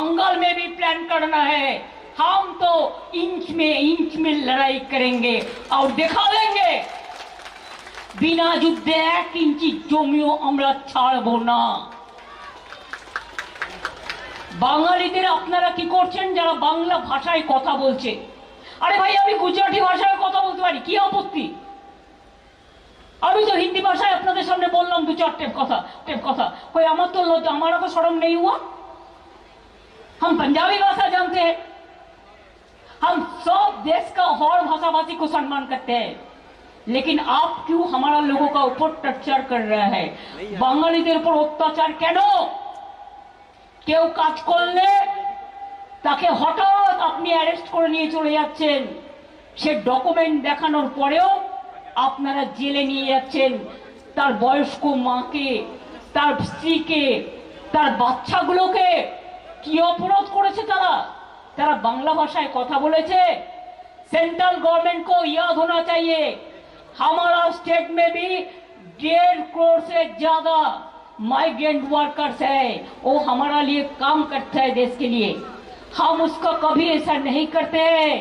बंगाल में भी प्लान करना है हम तो इंच में इंच में लड़ाई करेंगे और दिखा देंगे বিনা যুদ্ধে এক ইঞ্চি জমিও আমরা ছাড়বো না বাঙালিদের আপনারা কি করছেন যারা বাংলা ভাষায় কথা বলছে আরে ভাই আমি গুজরাটি ভাষায় কথা বলতে পারি কি আপত্তি আমি তো হিন্দি ভাষায় আপনাদের সামনে বললাম দু চার টেপ কথা টেপ কথা कोई আমার তো লজ্জা हमारा तो शर्म नहीं हुआ हम पंजाबी भाषा जानते हैं हम सब देश का और भाषा भाषी को सम्मान करते हैं लेकिन आप क्यों हमारा लोगों का ऊपर टर्चर कर रहा है বাঙালিদের উপর অত্যাচার কেন কেউ কাজ করলে তাকে হঠাৎ আপনি অ্যারেস্ট করে নিয়ে চলে যাচ্ছেন সে ডকুমেন্ট দেখানোর পরেও আপনারা জেলে নিয়ে যাচ্ছেন তার বয়স্ক মাকে তার স্ত্রীকে তার বাচ্চাগুলোকে তারা বাংলা ভাষায় কথা বলেছে सेंट्रल गवर्नमेंट को याद होना चाहिए हमारा स्टेट में भी डेढ़ करोड़ से ज्यादा माइग्रेंट वर्कर्स है वो हमारा लिए काम करता है देश के लिए हम उसका कभी ऐसा नहीं करते हैं